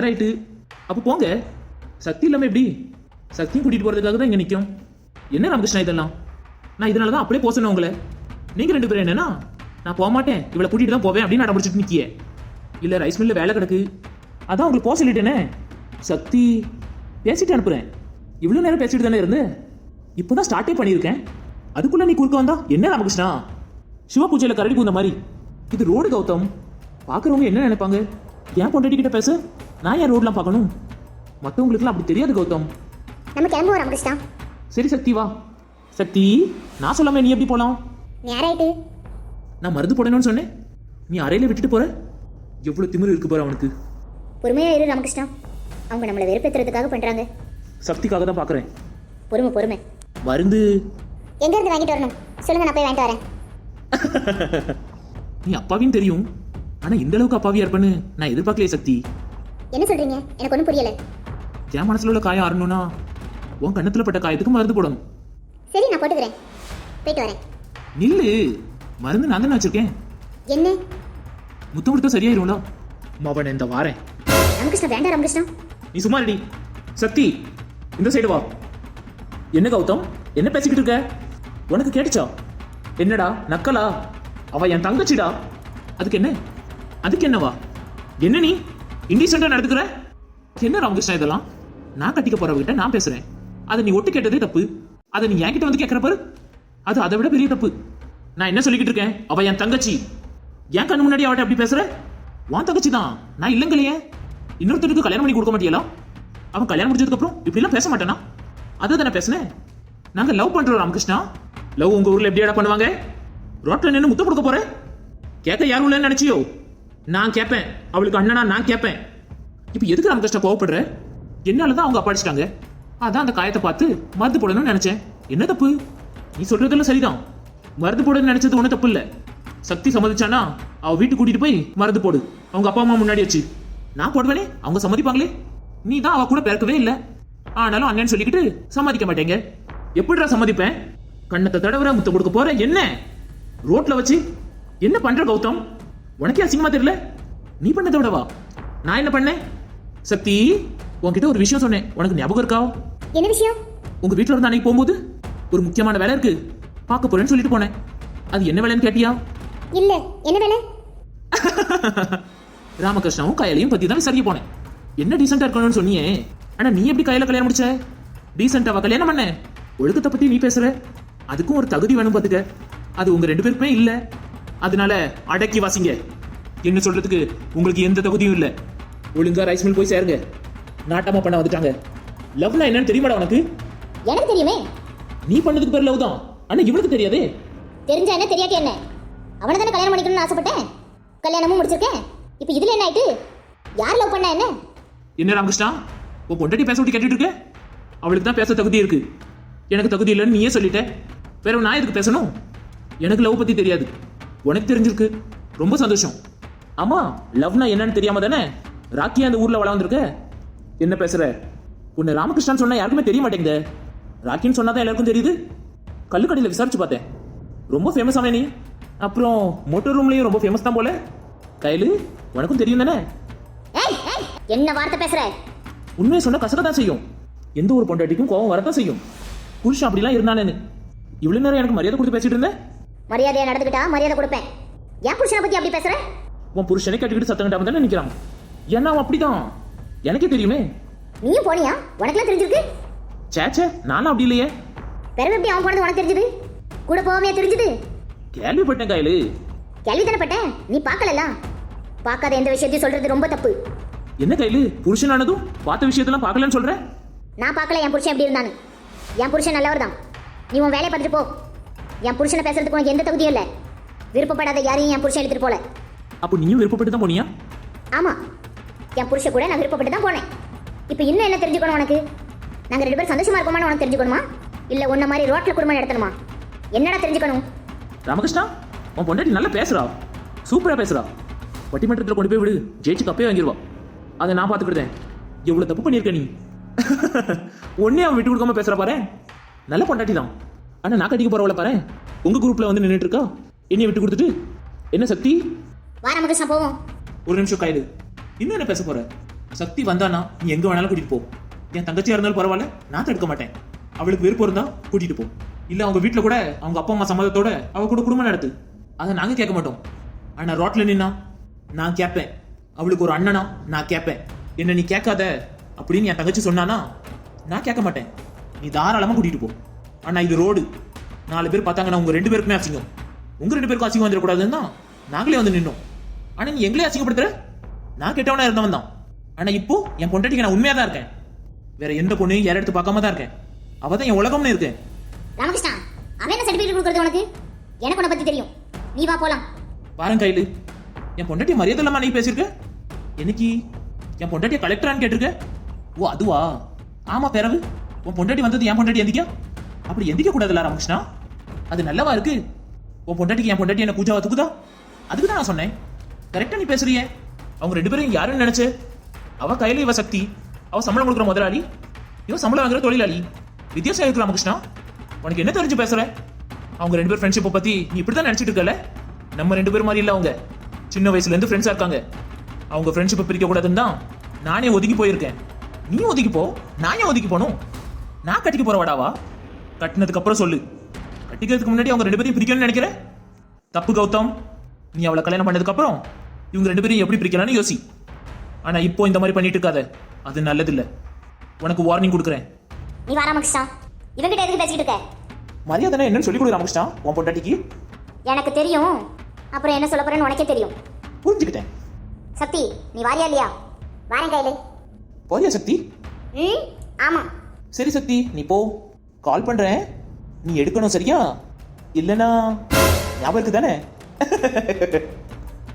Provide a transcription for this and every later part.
கௌதம் நேரம் ஆயிட்டு. அப்போ போங்க. சக்தி இல்லாம எப்படி? சக்தியும் கூட்டிட்டு போறதுக்காக தான் இங்க நிற்கும் என்ன ராமகிருஷ்ணா இதெல்லாம்? நான் இதனால தான் அப்படியே போக சொன்னேன் உங்களை. நீங்க ரெண்டு பேரும் என்னன்னா நான் போக மாட்டேன். இவளை கூட்டிட்டு தான் போவேன் அப்படின்னு அடம்பிடிச்சிட்டு நிக்கிய. இல்ல ரைஸ் மில்ல வேலை கிடக்கு. அதான் உங்களுக்கு போக சொல்லிட்டேனே. சக்தி பேசிட்டு அனுப்புறேன். இவ்வளவு நேரம் பேசிட்டு தானே இருந்து? இப்போதான் ஸ்டார்ட்டே பண்ணியிருக்கேன். அதுக்குள்ள நீ குறுக்க வந்தா என்ன ராமகிருஷ்ணா? சிவ பூஜையில கரடி பூந்த மாதிரி. இது ரோடு கௌதம். பார்க்குறவங்க என்ன நினைப்பாங்க? ஏன் பொண்டாட்டி கிட்ட பேச? நான் ஏன் ரோட்லாம் பார்க்கணும்? மற்றவங்களுக்குலாம் அப்படி தெரியாது கௌதம். நம்ம கிளம்புவோம் ராமகிருஷ்ணா சரி சக்தி வா. சக்தி நான் சொல்லாம நீ எப்படி போலாம்? நேராயிட்டு நான் மருந்து போடணும்னு சொன்னேன். நீ அறையில விட்டுட்டு போற. எவ்வளவு திமிரு இருக்கு பாரு அவனுக்கு. பொறுமையா இரு ராமகிருஷ்ணா. அவங்க நம்மளை வெறுப்பேத்துறதுக்காக பண்றாங்க. சக்திக்காக தான் பார்க்கறேன் பொறுமை பொறுமை. மருந்து. எங்க இருந்து வாங்கிட்டு வரணும்? சொல்லுங்க நான் போய் வாங்கிட்டு வரேன். நீ அப்பாவின்னு தெரியும். ஆனா இந்த அளவுக்கு அப்பாவியா இருப்பேன்னு நான் எதிர்பார்க்கலையே சக்தி. என்ன சொல்றீங்க? எனக்கு ஒன்றும் புரியல. என் மனசுல உள்ள காயம் ஆறணும்னா உன் கண்ணத்துல பட்ட காயத்துக்கு மருந்து போடணும். சரி நான் போட்டுக்கிறேன். போயிட்டு வரேன். நில்லு. மருந்து நான் தானே வச்சிருக்கேன். என்ன? முத்தம் கொடுத்தா சரியாயிரும்ல மவன் இந்த வாரேன். ராமகிருஷ்ணா வேண்டாம் ராமகிருஷ்ணா. நீ சும்மா ரெடி சக்தி இந்த சைடு வா. என்ன கௌதம்? என்ன பேசிக்கிட்டு இருக்க? உனக்கு கேட்டுச்சா? என்னடா நக்கலா? அவ என் தங்கச்சிடா. அதுக்கு என்ன? அதுக்கு என்னவா? என்ன நீ? இண்டிசென்டா நடந்துக்கிற? என்ன ராமகிருஷ்ணா இதெல்லாம்? நான் கட்டிக்க போறவகிட்ட நான் பேசுறேன். அதை நீ ஒட்டு கேட்டதே தப்பு. அதை நீ என்கிட்ட வந்து கேட்குற பாரு. அது அதை விட பெரிய தப்பு. நான் என்ன சொல்லிக்கிட்டு இருக்கேன்? அவ என் தங்கச்சி. என் கண்ணு முன்னாடி அவட்ட அப்படி பேசுற? உன் தங்கச்சி தான். நான் இல்லைங்களையே. இன்னொருத்தருக்கு கல்யாணம் பண்ணி கொடுக்க மாட்டியலாம் அவன் கல்யாணம் முடிஞ்சதுக்கப்புறம் இப்படிலாம் பேச மாட்டானா? அதை தானே பேசுனேன். நாங்கள் லவ் பண்ணுறோம் ராமகிருஷ்ணா. லவ் உங்கள் ஊரில் எப்படி எப்படியாடா பண்ணுவாங்க? ரோட்டில் நின்று முத்தம் கொடுக்க போறேன். கேட்க யாரும் இல்லைன்னு நினச்சியோ? நான் கேட்பேன் அவளுக்கு அண்ணனா நான் கேட்பேன் இப்போ எதுக்கு ராமகிருஷ்ணா கோவப்படுற? என்னால தான் அவங்க அப்பாடிச்சிட்டாங்க. அதான் அந்த காயத்தை பார்த்து மருந்து போடணும்னு நினைச்சேன். என்ன தப்பு? நீ சொல்றதெல்லாம் சரிதான். மருந்து போடணும்னு நினைச்சது ஒன்றும் தப்பு இல்லை. சக்தி சம்மதிச்சானா அவ வீட்டுக்கு கூட்டிட்டு போய் மருந்து போடு. அவங்க அப்பா அம்மா முன்னாடி வச்சு. நான் போடுவேனே? அவங்க சம்மதிப்பாங்களே? நீ தான் அவ கூட பிறக்கவே இல்லை. ஆனாலும் அண்ணன் சொல்லிக்கிட்டு சம்மதிக்க மாட்டேங்க. எப்படிடா சம்மதிப்பேன்? கண்ணத்தை தடவுற முத்த கொடுக்க போற? என்ன? ரோட்ல வச்சு என்ன பண்ற கௌதம்? உனக்கே அசிங்கமா தெரியல? நீ பண்ணதை விடவா? நான் என்ன பண்ணேன்? சக்தி உன்கிட்ட ஒரு விஷயம் சொன்னேன். உனக்கு ஞாபகம் இருக்கா? என்ன விஷயம்? உங்க வீட்ல இருந்து அன்னைக்கு போகும்போது ஒரு முக்கியமான வேலை இருக்கு. பார்க்க போறேன்னு சொல்லிட்டு போனேன். அது என்ன வேலைன்னு கேட்டியா? இல்ல என்ன வேலை? ராமகிருஷ்ணாவும் கயலையும் பத்தி தான் விசாரிக்க போனேன். என்ன டீசெண்டா இருக்கணும்னு சொன்னியே. ஆனா நீ எப்படி கையில கல்யாணம் முடிச்ச? டீசெண்டாவா கல்யாணம் பண்ண? ஒழுக்கத்தை பத்தி நீ பேசுற. அதுக்கும் ஒரு தகுதி வேணும் பாத்துக்க அது உங்க ரெண்டு பேருக்குமே இல்ல. அதனால அடக்கி வாசிங்க. என்ன சொல்றதுக்கு உங்களுக்கு எந்த தகுதியும் இல்ல. ஒழுங்கா ரைஸ் மில் போய் சேருங்க. நாட்டமா பண்ண வந்துட்டாங்க. லவ்னா என்னன்னு தெரியுமாடா உனக்கு? எனக்கு தெரியுமே. நீ பண்ணதுக்கு பேர் லவ் தான். ஆனா இவனுக்கு தெரியாதே. தெரிஞ்சா என்ன தெரியாட்டி என்ன? அவனை தானே கல்யாணம் பண்ணிக்கணும்னு ஆசைப்பட்டேன். கல்யாணமும் முடிச்சிருக்கேன். இப்போ இதுல என்ன ஆயிட்டு? யார் லவ் பண்ணா என்ன? என்ன ராமகிருஷ்ணா? உன் பொண்டாட்டி பேச விட்டு கேட்டுட்டு இருக்க? அவளுக்கு தான் பேச தகுதி இருக்கு. எனக்கு தகுதி இல்லைன்னு நீயே சொல்லிட்ட. வேற நான் எதுக்கு பேசணும்? எனக்கு லவ் பத்தி தெரியாது. உனக்கு தெரிஞ்சிருக்கு. ரொம்ப சந்தோஷம். ஆமா லவ்னா என்னன்னு தெரியாம தானே? ராக்கியா அந்த ஊர்ல வளர்ந்துருக்க? என்ன பேசுற? உன்னை ராமகிருஷ்ணன் சொன்னா யாருக்குமே தெரிய மாட்டேங்குதே. ராக்கின்னு சொன்னாதான் எல்லாருக்கும் தெரியுது. கல்லுக்கடையில் விசாரிச்சு பார்த்தேன். ரொம்ப ஃபேமஸ் ஆனே நீ. அப்புறம் மோட்டர் ரூம்லயும் ரொம்ப ஃபேமஸ் தான் போல. கையில உனக்கும் தெரியும் தானே? என்ன வார்த்தை பேசுற? உண்மையை சொன்னா கசக்க தான் செய்யும். எந்த ஒரு பொண்டாட்டிக்கும் கோவம் வரதான் செய்யும். புருஷன் அப்படிலாம் இருந்தானேன்னு. இவ்வளவு நேரம் எனக்கு மரியாதை கொடுத்து பேசிட்டு இருந்தேன். மரியாதையா நடந்துக்கிட்டா மரியாதை கொடுப்பேன். என் புருஷனை பத்தி அப்படி பேசுற? உன் புருஷனை கட்டிக்கிட்டு சத்தம் கட்டாம தானே நிக்கிறான். ஏன்னா அவன் அப்படிதான்? எனக்கே தெரியுமே. நீயும் போனியா? உனக்குலாம் தெரிஞ்சிருக்கு? சேச்சே நானும் அப்படி இல்லையே. பிறகு எப்படி அவன் போனது உனக்கு தெரிஞ்சது? கூட போகவே தெரிஞ்சது? கேள்விப்பட்டேன் கையில. கேள்வி தானே பட்டேன் நீ பார்க்கலல பார்க்காத எந்த விஷயத்தையும் சொல்றது ரொம்ப தப்பு. என்ன கையில? புருஷனானதும் பார்த்த விஷயத்தெல்லாம் பார்க்கலன்னு சொல்ற? நான் பார்க்கல என் புருஷன் எப்படி இருந்தான்னு. என் புருஷன் நல்லவர் தான் நீ உன் வேலையை பார்த்துட்டு போ. என் புருஷனை பேசுறதுக்கு உனக்கு எந்த தகுதியும் இல்லை. விருப்பப்படாத யாரையும் என் புருஷன் எடுத்துட்டு போல. அப்போ நீயும் விருப்பப்பட்டு தான் போனியா? ஆமா. என் புருஷன் கூட நான் விருப்பப்பட்டு தான் போனேன். இப்போ இன்னும் என்ன தெரிஞ்சுக்கணும் உனக்கு? நாங்கள் ரெண்டு பேரும் சந்தோஷமா இருக்கோமான்னு உனக்கு தெரிஞ்சுக்கணுமா? இல்லை உன்ன மாதிரி ரோட்டில் குடும்பம் நடத்தணுமா? என்னடா தெரிஞ்சுக்கணும்? ராமகிருஷ்ணா உன் பொண்டாட்டி நல்லா பேசுறா. சூப்பரா பேசுறா. பட்டிமன்றத்தில் கொண்டு போய் விடு. ஜெயிச்சு கப்பே வாங்கிடுவா அதை நான் பார்த்துக்கிட்டேன். எவ்வளவு தப்பு பண்ணியிருக்க நீ? ஒன்னே அவன் விட்டு கொடுக்காம பேசுற பாரு நல்ல பொண்டாட்டி தான் ஆனா நான் கட்டிக்க போறவள பாரு. உங்க குரூப்ல வந்து நின்றுட்டு இருக்கா? என்னைய விட்டு கொடுத்துட்டு? என்ன சக்தி? வா ராமகிருஷ்ணா போவோம். ஒரு நிமிஷம் கைது இன்னும் என்ன பேச போற? சக்தி வந்தானா? நீ எங்க வேணாலும் கூட்டிட்டு போ. என் தங்கச்சியா இருந்தாலும் பரவாயில்ல நான் தடுக்க மாட்டேன். அவளுக்கு விருப்பம் இருந்தா கூட்டிட்டு போ. இல்ல அவங்க வீட்ல கூட அவங்க அப்பா அம்மா சம்மதத்தோட அவ கூட குடும்பம் நடத்து. அதை நாங்க கேட்க மாட்டோம். ஆனா ரோட்ல நின்னா நான் கேட்பேன். அவளுக்கு ஒரு அண்ணனா நான் கேட்பேன். என்ன நீ கேட்காத அப்படின்னு என் தங்கச்சி சொன்னானா நான் கேட்க மாட்டேன். நீ தாராளமா கூட்டிட்டு போ. ஆனா இது ரோடு. நாலு பேர் பார்த்தாங்கன்னா உங்க ரெண்டு பேருக்குமே அசிங்கம். உங்க ரெண்டு பேருக்கும் அசிங்கம் வந்துடக்கூடாதுன்னு தான் நாங்களே வந்து நின்னோம். ஆனா நீ எங்களே அசிங்கப்படுத்துற? நான் கெட்டவனா இருந்தவன் தான். ஆனா இப்போ என் பொண்டாட்டிக்கு நான் உண்மையா தான் இருக்கேன். வேற எந்த பொண்ணையும் யார எடுத்து பார்க்காம தான் இருக்கேன். அவ தான் என் உலகம்னு இருக்கேன். ராமகிருஷ்ணா அவன் என்ன சர்டிஃபிகேட் கொடுக்கறது உனக்கு? எனக்கு உன்னை பத்தி தெரியும். நீ வா போலாம். பாருங்க கையில. என் பொண்டாட்டி மரியாதை இல்லாம நீ பேசியிருக்க? என்னைக்கு? என் பொண்டாட்டிய கலெக்டரான்னு கேட்டிருக்க? ஓ அதுவா? ஆமா பிறவு. உன் பொண்டாட்டி வந்தது என் பொண்டாட்டி எந்திக்கா அப்படி எந்திக்க கூடாதுல்ல ராமகிருஷ்ணா அது நல்லவா இருக்கு. உன் பொண்டாட்டிக்கு என் பொண்டாட்டி என்ன பூஜாவா தூக்குதா? அதுக்கு தான் நான் சொன்னேன். கரெக்டா நீ பேசுறியே. அவங்க ரெண்டு பேரும் யாருன்னு நினைச்சு? அவ கையில இவ சக்தி. அவ சம்பளம் கொடுக்குற முதலாளி. இவன் சம்பளம் வாங்குற தொழிலாளி. வித்தியாசம் இருக்கு ராமகிருஷ்ணா உனக்கு என்ன தெரிஞ்சு பேசுற? அவங்க ரெண்டு பேர் ஃப்ரெண்ட்ஷிப்பை பத்தி நீ இப்படி தான் நினைச்சிட்டு இருக்கல நம்ம ரெண்டு பேர் மாதிரி இல்ல அவங்க. சின்ன வயசுல இருந்து ஃப்ரெண்ட்ஸா இருக்காங்க. அவங்க ஃப்ரெண்ட்ஷிப்பை பிரிக்க கூடாதுன்னு தான் நானே ஒதுக்கி போயிருக்கேன். நீ ஒதுக்கி போ. நான் ஏன் ஒதுக்கி போகணும். நான் கட்டிக்க போற வாடாவா? கட்டினதுக்கு அப்புறம் சொல்லு. கட்டிக்கிறதுக்கு முன்னாடி அவங்க ரெண்டு பேரையும் பிரிக்கணும்னு நினைக்கிற? தப்பு கௌதம். நீ அவளை கல்யாணம் பண்ணதுக்கு அப்புறம் இவங்க ரெண்டு பேரையும் எப்படி பிரிக்கலாம்னு யோசி. ஆனா இப்போ இந்த மாதிரி பண்ணிட்டு இருக்காத. அது நல்லதில்ல. உனக்கு வார்னிங் கொடுக்குறேன். நீ வா ராமகிருஷ்ணா. இவங்கிட்ட எதுக்கு பேசிக்கிட்டு இருக்க? மரியாதை என்னன்னு சொல்லி கொடு ராமகிருஷ்ணா உன் பொண்டாட்டிக்கு. எனக்கு தெரியும். அப்புறம் என்ன சொல்ல போறேன்னு உனக்கே தெரியும். புரிஞ்சுக்கிட்டேன். சக்தி நீ வாரியா இல்லையா? வாரேன் கையில. போறியா சக்தி? ம் ஆமா. சரி சக்தி நீ போ. கால் பண்றேன். நீ எடுக்கணும் சரியா? இல்லனா ஞாபகம் இருக்கு தானே?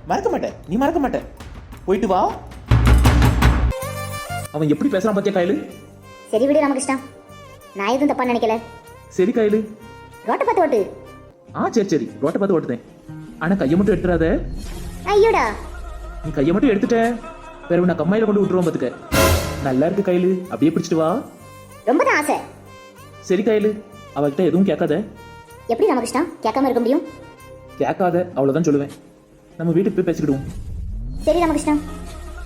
மறக்க மாட்டேன். நீ மறக்க மாட்ட போயிட்டு வா. அவன் எப்படி பேசுறான் பாத்தியா கையில? சரி விடு ராமகிருஷ்ணா. நான் எதுவும் தப்பா நினைக்கல. சரி கையில. ரோட்டை பார்த்து ஓட்டு. ஆ சரி சரி. ரோட்டை பார்த்து ஓட்டுதேன். ஆனா கையை மட்டும் எடுத்துறாத. ஐயோடா. நீ கையை மட்டும் எடுத்துட்ட. பிறகு நான் கம்மாயில கொண்டு விட்டுருவோம் பாத்துக்க. நல்லா இருக்கு கையில. அப்படியே பிடிச்சிட்டு வா. ரொம்ப தான் ஆசை. சரி கையில. அவகிட்ட எதுவும் கேட்காத. எப்படி ராமகிருஷ்ணா? கேட்காம இருக்க முடியும்? கேட்காத அவ்வளவுதான் சொல்லுவேன். நம்ம வீட்டுக்கு போய் பேசிக்கிடுவோம். சரி ராமகிருஷ்ணா.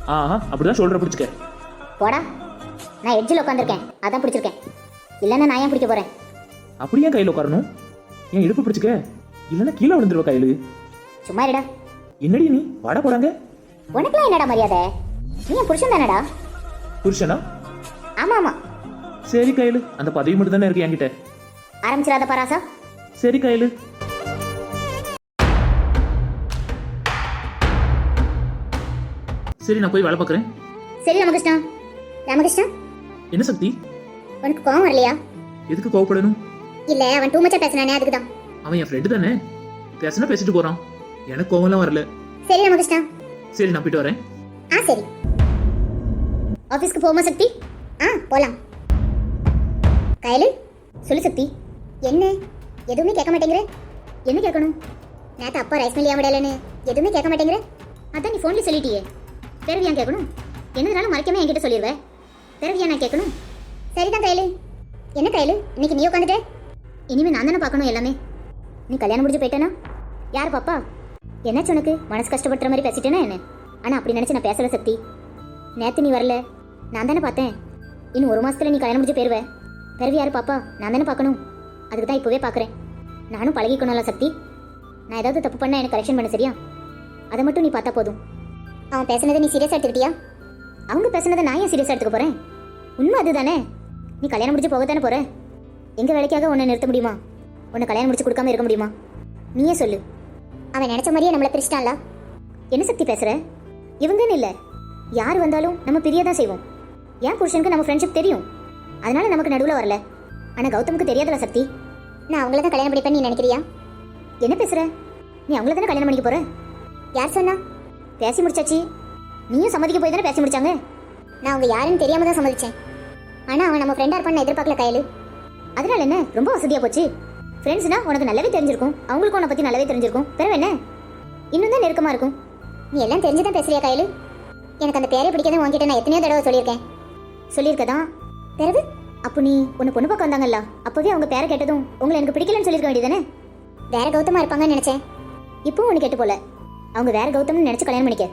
ஆஹா அப்படிதான் சொல்ற பிடிச்சிக்க. போடா. நான் எட்ஜில் உட்காந்துருக்கேன் அதான் பிடிச்சிருக்கேன். இல்லைன்னா நான் ஏன் பிடிக்க போறேன்? அப்படியே கையில் உட்காரணும். ஏன் இடுப்பு பிடிச்சிக்க. இல்லைன்னா கீழே விழுந்துருவ கையில். சும்மா இருடா. என்னடி நீ? வாட போறாங்க. உனக்குலாம் என்னடா மரியாதை? நீ என் புருஷன் தானடா? புருஷனா? ஆமா ஆமா சரி கையில். அந்த பதவி மட்டும் தானே இருக்கு என்கிட்ட. ஆரம்பிச்சிடாத பராசா. சரி கையில். சரி நான் போய் வேலை பார்க்குறேன். சரி ராமகிருஷ்ணா. ராமகிருஷ்ணா. என்ன சக்தி? உனக்கு கோவம் வரலையா? எதுக்கு கோவப்படணும்? இல்ல அவன் டூ மச்சா பேசினானே அதுக்கு தான் அவன் என் ஃப்ரெண்டு தானே. பேசினா பேசிட்டு போறான். எனக்கு கோவம்லாம் வரல. சரி ராமகிருஷ்ணா. சரி நான் போயிட்டு வரேன். ஆ சரி. ஆஃபீஸ்க்கு போமா சக்தி? ஆ போலாம். கயலு சொல்லு சக்தி. என்ன? எதுவுமே கேட்க மாட்டேங்கிற? என்ன கேட்கணும்? நேற்று அப்பா ரைஸ் மில்லியா விடலன்னு எதுவுமே கேட்க மாட்டேங்கிற? அதான் நீ ஃபோன்லேயே சொல்லிட்டியே. பிறகு ஏன் கேட்கணும்? என்னதுனாலும் மறைக்காம என்கிட்ட சொல்லிடுவேன் பிறகு ஏன் நான் கேட்கணும்? சரிதான் கயலு. என்ன கயலு? இன்னைக்கு நீ உட்காந்துட்ட? இனிமேல் நான் தானே பார்க்கணும் எல்லாமே. நீ கல்யாணம் முடிஞ்சு போயிட்டேனா? யார் பாப்பா? என்னாச்சு உனக்கு? மனசு கஷ்டப்படுற மாதிரி பேசிட்டேனா என்ன? ஆனால் அப்படி நினச்சி நான் பேசல சக்தி. நேற்று நீ வரல. நான் தானே பார்த்தேன். இன்னும் ஒரு மாதத்தில் நீ கல்யாணம் முடிஞ்சு போயிடுவேன் பிறவி யாரு பாப்பா? நான் தானே பார்க்கணும். அதுக்கு தான் இப்போவே பார்க்குறேன். நானும் பழகிக்கணும்ல சக்தி. நான் ஏதாவது தப்பு பண்ணால் எனக்கு கரெக்ஷன் பண்ண சரியா? அதை மட்டும் நீ பார்த்தா போதும். அவன் பேசுனதை நீ சீரியஸாக எடுத்துக்கிட்டியா? அவங்க பேசுனதை நான் ஏன் சீரியஸாக எடுத்துக்க போகிறேன் உண்மை அதுதானே? நீ கல்யாணம் முடிச்சு போக தானே போகிற எங்கள் வேலைக்காக உன்னை நிறுத்த முடியுமா? உன்னை கல்யாணம் முடிச்சு கொடுக்காம இருக்க முடியுமா? நீயே சொல்லு. அவன் நினைச்ச மாதிரியே நம்மளை பிரிச்சிட்டான்ல? என்ன சக்தி பேசுற? இவங்கன்னு இல்லை. யார் வந்தாலும் நம்ம பிரிய தான் செய்வோம். என் புருஷனுக்கு நம்ம ஃப்ரெண்ட்ஷிப் தெரியும். அதனால நமக்கு நடுவில் வரல. ஆனால் கௌதமுக்கு தெரியாதல சக்தி. நான் அவங்கள தான் கல்யாணம் பண்ணிப்பேன் நீ நினைக்கிறியா? என்ன பேசுகிற நீ அவங்கள தானே கல்யாணம் பண்ணிக்க போகிற யார் சொன்னா? பேசி முடிச்சாச்சு. நீயும் சம்மதிக்க போய் தானே பேசி முடிச்சாங்க? நான் அவங்க யாருன்னு தெரியாம தான் சம்மதிச்சேன். ஆனால் அவன் நம்ம ஃப்ரெண்டாக இருப்பான்னு எதிர்பார்க்கல கையலு. அதனால என்ன? ரொம்ப வசதியாக போச்சு. ஃப்ரெண்ட்ஸ்னா உனக்கு நல்லாவே தெரிஞ்சிருக்கும். அவங்களுக்கும் உன்னை பற்றி நல்லாவே தெரிஞ்சிருக்கும். பிறகு என்ன? இன்னும் தான் நெருக்கமாக இருக்கும். நீ எல்லாம் தெரிஞ்சு தான் பேசுறியா கையலு? எனக்கு அந்த பேரை பிடிக்காத உங்ககிட்ட நான் எத்தனையோ தடவை சொல்லியிருக்கேன். சொல்லியிருக்கதான். பிறகு அப்போ நீ உன்னை பொண்ணு பார்க்க வந்தாங்கல்ல அப்போவே அவங்க பேரை கேட்டதும் உங்களை எனக்கு பிடிக்கலன்னு சொல்லியிருக்க வேண்டியதானே வேற கௌதமா இருப்பாங்கன்னு நினைச்சேன். இப்போ ஒன்று கேட்டு போல. அவங்க வேற கௌதம்னு நினைச்சு கல்யாணம் பண்ணிக்க.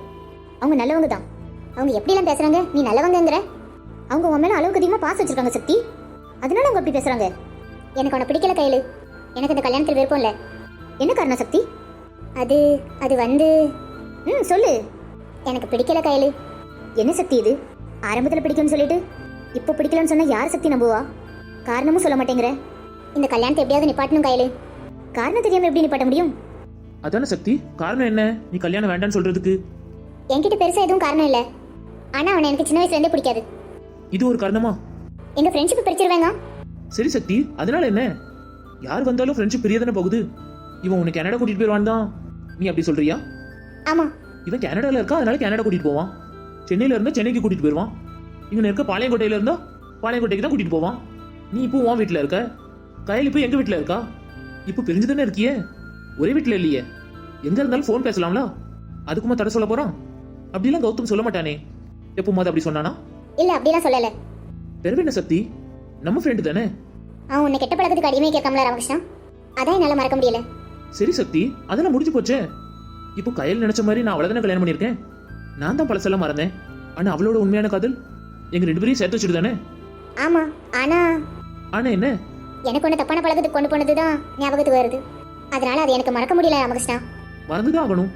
அவங்க நல்லவங்க தான். அவங்க எப்படிலாம் பேசுறாங்க நீ நல்லவங்கங்கிற? அவங்க உன் மேலே அளவுக்கு அதிகமாக பாஸ் வச்சிருக்காங்க சக்தி. அதனால அவங்க அப்படி பேசுறாங்க. எனக்கு அவனை பிடிக்கல கையில். எனக்கு இந்த கல்யாணத்தில் விருப்பம் இல்லை. என்ன காரணம் சக்தி? அது அது வந்து ம் சொல்லு. எனக்கு பிடிக்கல கையில். என்ன சக்தி இது? ஆரம்பத்தில் பிடிக்கும்னு சொல்லிட்டு? இப்போ பிடிக்கலன்னு சொன்னா யார் சக்தி நம்புவா? காரணமும் சொல்ல மாட்டேங்கிற. இந்த கல்யாணத்தை எப்படியாவது நிப்பாட்டணும் கையில். காரணம் தெரியாம எப்படி நிப்பாட்ட முடியும்? அதானே சக்தி? காரணம் என்ன? நீ கல்யாணம் வேண்டாம்னு சொல்றதுக்கு. என்கிட்ட பெருசா எதுவும் காரணம் இல்லை. ஆனா அவனை எனக்கு சின்ன வயசுல இருந்தே பிடிக்காது. இது ஒரு காரணமா? எங்க ஃப்ரெண்ட்ஷிப் பிரிச்சிருவேங்க. சரி சக்தி அதனால என்ன? யார் வந்தாலும் ஃப்ரெண்ட்ஷிப் பிரியதானே போகுது. இவன் உன்னை கனடா கூட்டிட்டு போயிடுவான் தான். நீ அப்படி சொல்றியா? ஆமா. இவன் கனடால இருக்கா? அதனால கனடா கூட்டிட்டு போவான். சென்னையில இருந்தா சென்னைக்கு கூட்டிட்டு போயிடுவான். இவன் இருக்க பாளையங்கோட்டையில இருந்தா பாளையங்கோட்டைக்கு தான் கூட்டிட்டு போவான். நீ இப்போ உன் வீட்ல இருக்க? கையில் இப்போ எங்க வீட்ல இருக்கா? இப்போ பிரிஞ்சு தானே இருக்கியே? ஒரே வீட்ல இல்லையே. எங்க இருந்தாலும் ஃபோன் பேசலாம்ல? அதுக்குமா தடை சொல்ல போறான்? அப்படிலாம் கௌதம் சொல்ல மாட்டானே. எப்போ மோத அப்படி சொன்னானா? இல்ல அப்படிலாம் சொல்லல. பெருமை என்ன சக்தி? நம்ம ஃப்ரெண்டு தானே? அவன் உன்னை கெட்ட பழக்கத்துக்கு அடிமை கேட்காமல ராமகிருஷ்ணா? அதான் என்னால மறக்க முடியல. சரி சக்தி அதெல்லாம் முடிஞ்சு போச்சே. இப்போ கையில் நினைச்ச மாதிரி நான் அவளை தானே கல்யாணம் பண்ணியிருக்கேன்? நான் தான் பழசெல்லாம் மறந்தேன். ஆனா அவளோட உண்மையான காதல்? எங்க ரெண்டு பேரையும் சேர்த்து வச்சுட்டு தானே ஆமா ஆனா ஆனா என்ன? எனக்கு ஒன்று தப்பான பழக்கத்துக்கு கொண்டு போனதுதான் ஞாபகத்துக்கு வருது. அதனால அது எனக்கு மறக்க முடியல ராமகிருஷ்ணா. மறந்துதான் ஆகணும்.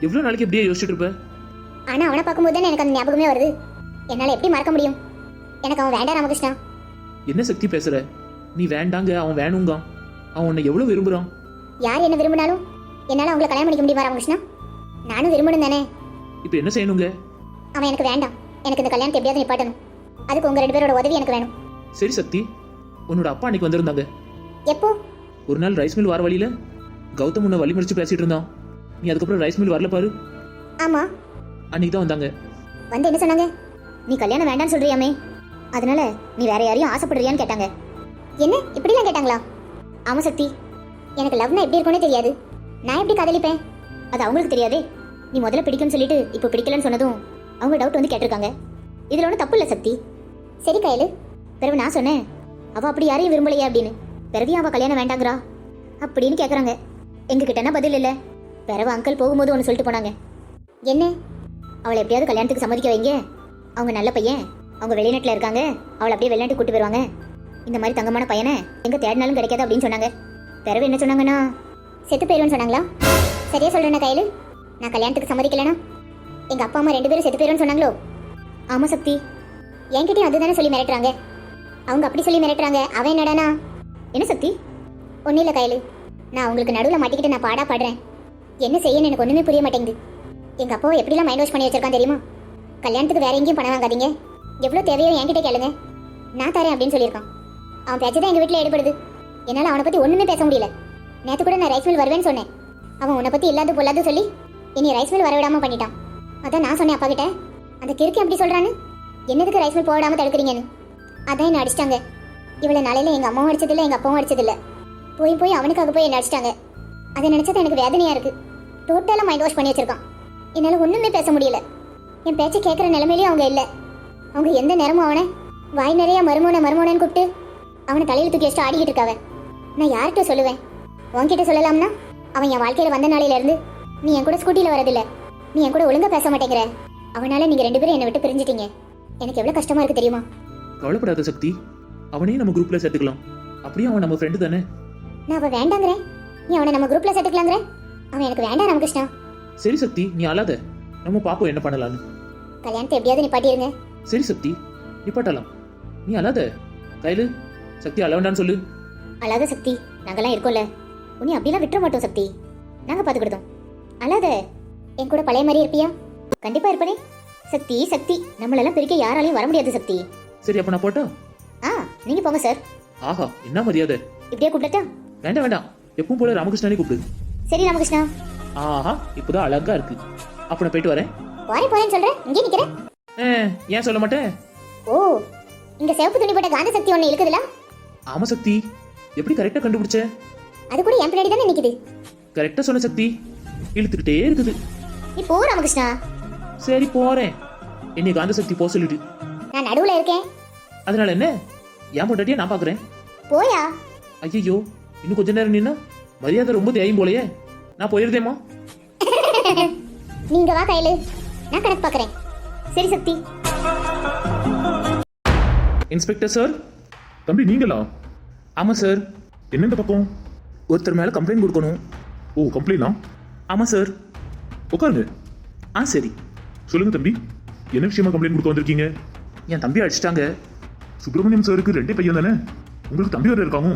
எவ்வளவு நாளைக்கு எப்படியே யோசிச்சுட்டு இருப்ப? ஆனா அவனை பார்க்கும்போது தானே எனக்கு அந்த ஞாபகமே வருது. என்னால எப்படி மறக்க முடியும்? எனக்கு அவன் வேண்டாம் ராமகிருஷ்ணா. என்ன சக்தி பேசுற? நீ வேண்டாங்க அவன் வேணுங்க. அவன் உன்னை எவ்வளவு விரும்புறான்? யார் என்ன விரும்பினாலும் என்னால அவங்கள கல்யாணம் பண்ணிக்க முடியுமா ராமகிருஷ்ணா? நானும் விரும்பணும் தானே இப்போ என்ன செய்யணுங்க? அவன் எனக்கு வேண்டாம். எனக்கு இந்த கல்யாணத்தை எப்படியாவது நிப்பாட்டணும். அதுக்கு உங்க ரெண்டு பேரோட உதவி எனக்கு வேணும். சரி சக்தி. உன்னோட அப்பா அன்னைக்கு வந்திருந்தாங்க. எப்போ? ஒரு நாள் ரைஸ் மில் வர வழியில கௌதம் உன்னை வழி மறிச்சு பேசிட்டு இருந்தான். நீ அதுக்கப்புறம் ரைஸ் மில் வரல பாரு. ஆமா. அன்னைக்கு தான் வந்தாங்க. வந்து என்ன சொன்னாங்க? நீ கல்யாணம் வேண்டாம்னு சொல்றியாமே. அதனால நீ வேற யாரையும் ஆசைப்படுறியான்னு கேட்டாங்க. என்ன? இப்படிலாம் கேட்டாங்களா? ஆமா சக்தி. எனக்கு லவ்னா எப்படி இருக்கும்னே தெரியாது. நான் எப்படி காதலிப்பேன்? அது அவங்களுக்கு தெரியாதே. நீ முதல்ல பிடிக்கும்னு சொல்லிட்டு இப்போ பிடிக்கலன்னு சொன்னதும் அவங்க டவுட் வந்து கேட்டிருக்காங்க. இதில் ஒன்றும் தப்பு இல்லை சக்தி. சரி கையலு. பிறகு நான் சொன்னேன். அவள் அப்படி யாரையும் விரும்பலையே அப்படின்னு. பிறகு அவள் கல்யாணம் வேண்டாங்கிறா. அப்படின்னு கேட்குறாங்க எங்ககிட்டனா பதில் இல்லை. பிறகு அங்கிள் போகும்போது ஒன்று சொல்லிட்டு போனாங்க. என்ன? அவளை எப்படியாவது கல்யாணத்துக்கு சம்மதிக்க வைங்க. அவங்க நல்ல பையன். அவங்க வெளிநாட்டில் இருக்காங்க. அவளை அப்படியே வெளிநாட்டுக்கு கூட்டு வருவாங்க. இந்த மாதிரி தங்கமான பையனை எங்கே தேடினாலும் கிடைக்காது அப்படின்னு சொன்னாங்க. பிறகு என்ன சொன்னாங்கன்னா செத்து போயிடுவேன்னு சொன்னாங்களா? சரியா சொல்றேன் கையில். நான் கல்யாணத்துக்கு சம்மதிக்கலனா எங்க அப்பா அம்மா ரெண்டு பேரும் செத்து போயிருவேன்னு சொன்னாங்களோ? ஆமா சக்தி. என்கிட்டயும் அதுதானே சொல்லி மிரட்டுறாங்க. அவங்க அப்படி சொல்லி மிரட்டுறாங்க. அவன் என்னடானா? என்ன சக்தி? ஒன்றும் இல்லை கையில். நான் உங்களுக்கு நடுவில் மாட்டிக்கிட்டு நான் பாடா பாடுறேன். என்ன செய்யன்னு எனக்கு ஒன்றுமே புரிய மாட்டேங்குது. எங்க அப்பாவை எப்படிலாம் மைண்ட் வாஷ் பண்ணி வச்சிருக்கான் தெரியுமா? கல்யாணத்துக்கு வேற எங்கேயும் பணம் வாங்காதீங்க. எவ்வளோ தேவையோ என்கிட்ட கேளுங்க. நான் தரேன் அப்படின்னு சொல்லியிருக்கான். அவன் பேச்சு தான் எங்கள் வீட்டில் ஈடுபடுது என்னால் அவனை பற்றி ஒன்றுமே பேச முடியல. நேற்று கூட நான் ரைஸ் மில் வருவேன்னு சொன்னேன். அவன் உன்னை பற்றி இல்லாத பொல்லாத சொல்லி இனி ரைஸ் மில் வர விடாம பண்ணிட்டான். அதான் நான் சொன்னேன் அப்பா கிட்ட அந்த கிறுக்கு எப்படி சொல்கிறான்னு என்னதுக்கு ரைஸ் மில் போக தடுக்கிறீங்கன்னு? அதான் என்ன அடிச்சிட்டாங்க. இவ்வளோ நாளையில எங்கள் அம்மாவும் அடிச்சதில்லை எங்கள் அப்பாவும் அடிச்சதில்லை. போய் போய் அவனுக்காக போய் என்ன அடிச்சிட்டாங்க. அதை நினச்சது எனக்கு வேதனையாக இருக்குது டோட்டலாக மைண்ட் வாஷ் பண்ணி வச்சிருக்கான். என்னால் ஒன்றுமே பேச முடியல. என் பேச்சை கேட்குற நிலைமையிலேயும் அவங்க இல்லை. அவங்க எந்த நேரமும் அவனை வாய் நிறைய மருமோன மருமோனன்னு கூப்பிட்டு அவனை தலையில் தூக்கி வச்சுட்டு ஆடிக்கிட்டு இருக்காவன் நான் யார்கிட்ட சொல்லுவேன்? உன்கிட்ட சொல்லலாம்னா அவன் என் வாழ்க்கையில் வந்த நாளையில இருந்து நீ என் கூட ஸ்கூட்டியில் வரதில்லை நீ என் கூட ஒழுங்கா பேச மாட்டேங்கிற. அவனால நீங்க ரெண்டு பேரும் என்னை விட்டு பிரிஞ்சிட்டீங்க. எனக்கு எவ்வளவு கஷ்டமா இருக்கு தெரியுமா? கவலைப்படாத சக்தி. அவனையும் நம்ம குரூப்ல சேர்த்துக்கலாம். அப்படியே அவன் நம்ம ஃப்ரெண்டு தானே? நான் அவன் வேண்டாங்கிறேன். நீ அவனை நம்ம குரூப்ல சேர்த்துக்கலாங்கிற? அவன் எனக்கு வேண்டாம் ராமகிருஷ்ணா. சரி சக்தி நீ அழாத. நம்ம பாப்போம் என்ன பண்ணலாம்னு. கல்யாணத்தை எப்படியாவது நிப்பாட்டிருங்க. சரி சக்தி நிப்பாட்டலாம். நீ அழாத. கையில. சக்தி அழ வேண்டாம்னு சொல்லு. அழாத சக்தி. நாங்கெல்லாம் இருக்கோம்ல. உன்னை அப்படிலாம் விட்டுற மாட்டோம் சக்தி. நாங்க பாத்துக்கிட்டோம் அழாத. என் கூட பழைய மாதிரி இருப்பியா? கண்டிப்பா இருப்பனே. சக்தி சக்தி. நம்மளெல்லாம் பிரிக்க யாராலையும் வர முடியாது சக்தி. சரி அப்ப நான் போட்டா? ஆ நீங்க போங்க சார். ஆஹா என்ன மரியாதை? இப்படியே கூப்பிடட்டா? வேண்டாம் வேண்டாம். எப்பவும் போல ராமகிருஷ்ணனே கூப்பிடு. சரி ராமகிருஷ்ணா. ஆஹா இப்போதான் அழகா இருக்கு. அப்ப நான் போயிட்டு வரேன். போறேன் போறேன்னு சொல்றேன். இங்கே நிக்கிறேன். ஏன் சொல்ல மாட்டேன்? ஓ இங்க சிவப்பு துணி போட்ட காந்த சக்தி ஒண்ணு இருக்குதுல ஆமா சக்தி எப்படி கரெக்டா கண்டுபிடிச்ச? அது கூட என் பின்னாடி தானே நிக்குது. கரெக்டா சொன்ன சக்தி இழுத்துக்கிட்டே இருக்குது. நீ போ ராமகிருஷ்ணா. சரி போறேன். என்னை காந்த சக்தி போக சொல்லிடு. நான் நடுவுல இருக்கேன். அதனால என்ன? ஏன் பொண்டாட்டியா நான் பாக்குறேன். போயா? ஐயோ இன்னும் கொஞ்ச நேரம் நின்னா மரியாதை ரொம்ப தேயும் போலயே. நான் போயிருந்தேமா நீங்க வா கையில. நான் கணக்கு பாக்குறேன். சரி சக்தி. இன்ஸ்பெக்டர் சார் தம்பி நீங்களா? ஆமாம் சார் என்ன இந்த பக்கம்? ஒருத்தர் மேலே கம்ப்ளைண்ட் கொடுக்கணும். ஓ கம்ப்ளைண்டா ஆமாம் சார் உட்காருங்க ஆ சரி. சொல்லுங்க தம்பி. என்ன விஷயமா கம்ப்ளைண்ட் கொடுக்க வந்திருக்கீங்க? என் தம்பி அடிச்சிட்டாங்க. சுப்பிரமணியம் சாருக்கு ரெண்டே பையன் தானே? உங்களுக்கு தம்பி வேற இருக்காங்க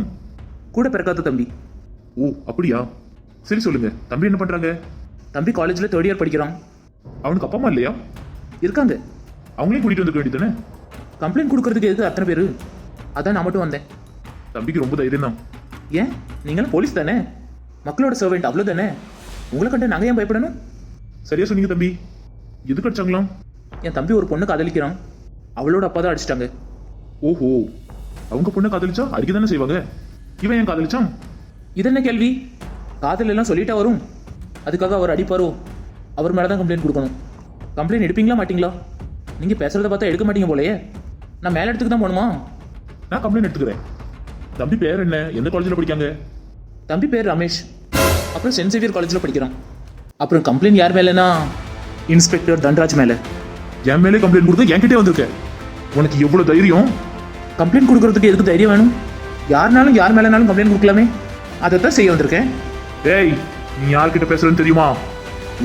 கூட பிறக்காத தம்பி. ஓ அப்படியா? சரி சொல்லுங்க. தம்பி என்ன பண்றாங்க? தம்பி காலேஜில் தேர்ட் இயர் படிக்கிறான். அவனுக்கு அப்பா அம்மா இல்லையா? இருக்காங்க. அவங்களையும் கூட்டிட்டு வந்துக்க வேண்டியதானே கம்ப்ளைண்ட் கொடுக்கறதுக்கு எதுக்கு அத்தனை பேர்? அதான் நான் மட்டும் வந்தேன். தம்பிக்கு ரொம்ப தைரியம் தான். ஏன்? நீங்களும் போலீஸ் தானே? மக்களோட சர்வெண்ட் அவ்வளோ தானே உங்களை கண்டு நாங்கள் ஏன் பயப்படணும்? சரியா சொன்னீங்க தம்பி. எதுக்கு அடிச்சாங்களாம்? என் தம்பி ஒரு பொண்ணு காதலிக்கிறான். அவளோட அப்பா தான் அடிச்சிட்டாங்க. ஓஹோ. அவங்க பொண்ணை காதலிச்சா அடிக்க தானே செய்வாங்க? இவன் ஏன் காதலிச்சான்? இது என்ன கேள்வி? காதல் எல்லாம் சொல்லிட்டா வரும். அதுக்காக அவர் அடிப்பாரோ? அவர் மேலே தான் கம்ப்ளைண்ட் கொடுக்கணும். கம்ப்ளைண்ட் எடுப்பீங்களா மாட்டீங்களா? நீங்கள் பேசுகிறத பார்த்தா எடுக்க மாட்டீங்க போலயே. நான் மேலே இடத்துக்கு தான் போகணுமா? நான் கம்ப்ளைண்ட் எடுத்துக்கிறேன். தம்பி பேர் என்ன? எந்த காலேஜில் படிக்காங்க? தம்பி பேர் ரமேஷ். அப்புறம் சென்ட் சேவியர் காலேஜில் படிக்கிறான். அப்புறம் கம்ப்ளைண்ட் யார் மேலேனா? இன்ஸ்பெக்டர் தன்ராஜ் மேலே. என் மேலே கம்ப்ளைண்ட் கொடுத்து என்கிட்டே வந்திருக்க. உனக்கு எவ்வளவு தைரியம்? கம்ப்ளைண்ட் கொடுக்கறதுக்கு எதுக்கு தைரியம் வேணும்? யாருனாலும் யார் மேலேனாலும் கம்ப்ளைண்ட் கொடுக்கலாமே. அதை தான் செய்ய வந்திருக்கேன். டேய் நீ யார்கிட்ட பேசுறேன்னு தெரியுமா?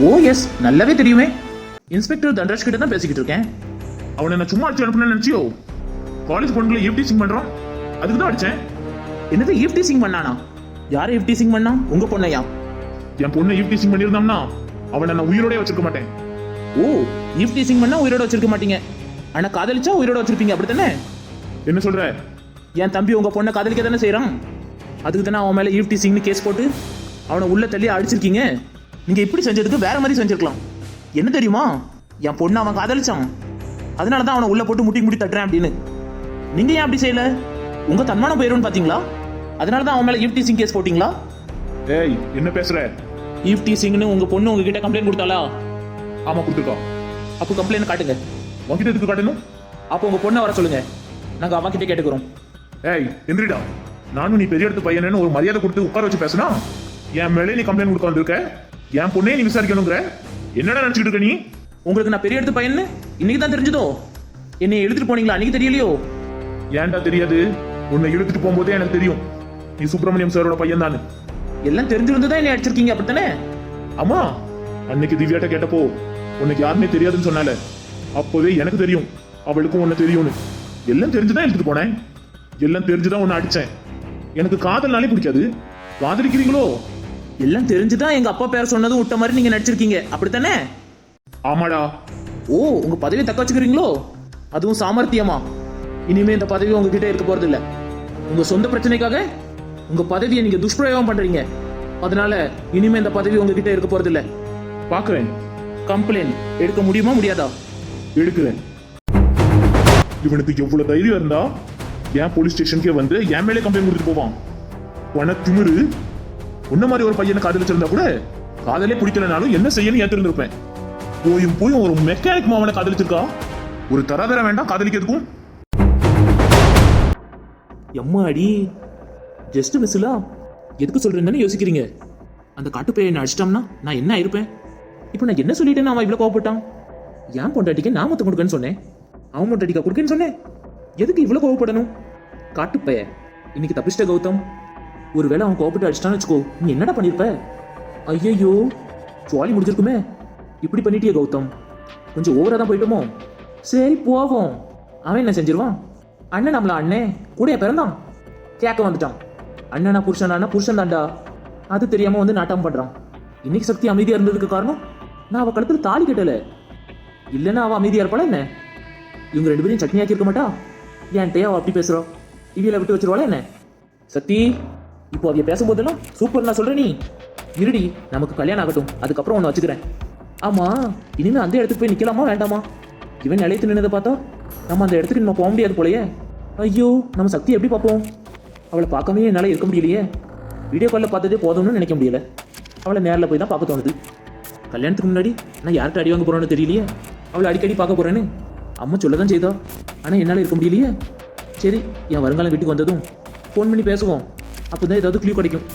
ஓ எஸ் நல்லாவே தெரியுமே. இன்ஸ்பெக்டர் தன்ராஜ் கிட்ட தான் பேசிக்கிட்டு இருக்கேன். அவனை நான் சும்மா அடிச்சு அனுப்புனேன்னு நினைச்சியோ? காலேஜ் பொண்ணுங்களை ஈவ் டீச்சிங் பண்றான். அதுக்கு தான் அடிச்சேன். என்னது ஈவ் டீசிங் பண்ணானா? யாரை ஈவ் டீசிங் பண்ணா? உங்க பொண்ணையா? என் பொண்ணை ஈவ் டீச்சிங் பண்ணியிருந்தோம்னா அவனை நான் உயிரோடே வச்சிருக்க மாட்டேன். ஓ ஈவ் டீசிங் பண்ணா உயிரோட வச்சிருக்க மாட்டீங்க. ஆனா காதலிச்சா உயிரோட வச்சிருப்பீங்க அப்படித்தானே? என்ன சொல்ற? என் தம்பி உங்க பொண்ணை காதலிக்க தானே செய்றான்? அதுக்கு தானே அவன் மேல ஈவ் டீசிங்னு கேஸ் போட்டு அவனை உள்ள தள்ளி அடிச்சிருக்கீங்க? நீங்க இப்படி செஞ்சதுக்கு வேற மாதிரி செஞ்சிருக்கலாம். என்ன தெரியுமா? என் பொண்ணை அவன் காதலிச்சான். அதனால தான் அவனை உள்ள போட்டு முட்டி முட்டி தட்டுறேன் அப்படின்னு. நீங்க ஏன் அப்படி செய்யல? உங்க தன்மானம் போயிரும்னு பாத்தீங்களா? அதனால தான் அவன் மேல ஈவ் டீசிங் கேஸ் போட்டீங்களா? ஏய் என்ன பேசுற? ஈவ் டீசிங்னு உங்க பொண்ணு உங்ககிட்ட கம்ப்ளைண்ட் கொடுத்தாளா? ஆமா கொடுத்துருக்கா. அப்போ கம்ப்ளைண்ட் காட்டுங்க. உன்கிட்ட எதுக்கு காட்டணும்? அப்போ உங்க பொண்ணை வர சொல்லுங்க. நாங்க அவன் கிட்ட கேட்டுக்கிறோம். ஏய் எந்திரிடா. நானும் நீ பெரிய இடத்து பையனேன்னு ஒரு மரியாதை கொடுத்து உட்கார வச்சு பேசுனா? என் மேலே நீ கம்ப்ளைண்ட் கொடுக்க வந்திருக்க? என் பொண்ணே நீ விசாரிக்கணுங்கிற? என்னடா நினைச்சிட்டு இருக்க நீ? உங்களுக்கு நான் பெரிய எடுத்து பையன்னு? இன்னைக்கு தான் தெரிஞ்சதோ? என்னை எடுத்துட்டு போனீங்களா? அன்னைக்கு தெரியலையோ? ஏன்டா தெரியாது? உன்னை இழுத்துட்டு போகும்போதே எனக்கு தெரியும். நீ சுப்பிரமணியம் சாரோட பையன் தானு எல்லாம் தெரிஞ்சிருந்து தான் என்னை அடிச்சிருக்கீங்க அப்படித்தானே? அம்மா அன்னைக்கு திவ்யாட்ட கேட்டப்போ உனக்கு யாருமே தெரியாதுன்னு சொன்னால. அப்போவே எனக்கு தெரியும் அவளுக்கும் உன்னை தெரியும்னு. எல்லாம் தெரிஞ்சுதான் எடுத்துட்டு போனேன். எல்லாம் தெரிஞ்சுதான் உன்னை அடிச்சேன். எனக்கு காதல்னாலே பிடிக்காது. காதலிக்கிறீங்களோ? எல்லாம் தெரிஞ்சுதான் எங்க அப்பா பேர் சொன்னதும் விட்ட மாதிரி நீங்க நடிச்சிருக்கீங்க அப்படித்தானே? ஆமாடா. ஓ உங்க பதவியை தக்க வச்சுக்கிறீங்களோ? அதுவும் சாமர்த்தியமா? இனிமே இந்த பதவி உங்ககிட்ட இருக்க போறது இல்ல உங்க சொந்த பிரச்சனைக்காக உங்க பதவியை நீங்க துஷ்பிரயோகம் பண்றீங்க. அதனால இனிமே இந்த பதவி உங்ககிட்ட இருக்க போறது இல்ல பாக்குறேன். கம்ப்ளைண்ட் எடுக்க முடியுமா முடியாதா? எடுக்கிறேன். இவனுக்கு எவ்வளவு தைரியம் இருந்தா என் போலீஸ் ஸ்டேஷனுக்கே வந்து என் மேலே கம்ப்ளைண்ட் கொடுத்துட்டு போவான். உன திமிரு. உன்ன மாதிரி ஒரு பையனை காதலிச்சிருந்தா கூட காதலே பிடிக்கலனாலும் என்ன செய்யணும் ஏத்திருந்திருப்பேன் போயும் போயும் ஒரு மெக்கானிக் மாவனை காதலிச்சிருக்கா? ஒரு தராதர வேண்டாம் காதலிக்கிறதுக்கும்? எம்மாடி ஜஸ்ட் மிஸ்ஸுலா எதுக்கு சொல்றேன்னு யோசிக்கிறீங்க. அந்த காட்டுப்பையை என்ன அடிச்சிட்டோம்னா நான் என்ன இருப்பேன் இப்போ நான் என்ன சொல்லிட்டேன்னு அவன் இவ்வளோ கோவப்பட்டான்? ஏன் பொண்டாட்டிக்கு நான் மொத்தம் கொடுக்கன்னு சொன்னேன். அவன் பொண்டாட்டிக்கா கொடுக்கன்னு சொன்னேன். எதுக்கு இவ்வளோ கோவப்படணும்? காட்டுப்பைய. இன்னைக்கு தப்பிச்சிட்ட கௌதம். ஒருவேளை அவன் கோவப்பட்டு அடிச்சிட்டான்னு வச்சுக்கோ. நீ என்னடா பண்ணிருப்ப? ஐயையோ. ஜாலி முடிஞ்சிருக்குமே. இப்படி பண்ணிட்டியே கௌதம். கொஞ்சம் ஓவரா தான் போயிட்டோமோ? சரி போவோம். அவன் என்ன செஞ்சிருவான்? அண்ணன் நம்மள அண்ணே. கூடயே பிறந்தான். கேட்க வந்துட்டான். அண்ணனா புருஷனானா புருஷன் தாண்டா அது தெரியாம வந்து நாட்டம் பண்றான். இன்னைக்கு சக்தி அமைதியா இருந்ததுக்கு காரணம் நான் அவ கழுத்துல தாலி கட்டல. இல்லைன்னா அவ அமைதியா இருப்பாளா என்ன? இவங்க ரெண்டு பேரும் சட்னி ஆக்கி இருக்க மாட்டா? ஏன்ட்டே அவ அப்படி பேசுறோம் இவியில விட்டு வச்சிருவாளா என்ன? சக்தி இப்போ அவைய பேசும்போதெல்லாம் சூப்பர் நான் சொல்றேன் நீ? இருடி நமக்கு கல்யாணம் ஆகட்டும். அதுக்கப்புறம் ஒன்று வச்சுக்கிறேன். ஆமா இனிமே அந்த இடத்துக்கு போய் நிக்கலாமா வேண்டாமா? இவன் நிலையத்து நின்னதை பார்த்தா நம்ம அந்த இடத்துக்கு நம்ம போக முடியாது போலயே. ஐயோ நம்ம சக்தி எப்படி பார்ப்போம்? அவளை பார்க்கவே என்னால் இருக்க முடியலையே. வீடியோ காலில் பார்த்ததே போதும்னு நினைக்க முடியல. அவளை நேரில் போய் தான் பார்க்க தோணுது. கல்யாணத்துக்கு முன்னாடி நான் யார்கிட்ட அடி வாங்க போகிறோன்னு தெரியலையே? அவளை அடிக்கடி பார்க்க போகிறேன்னு அம்மா சொல்ல தான் செய்தா. ஆனால் என்னால் இருக்க முடியலையே? சரி என் வருங்காலம் வீட்டுக்கு வந்ததும் ஃபோன் பண்ணி பேசுவோம். அப்போ தான் ஏதாவது க்ளீவ் கிடைக்கும்.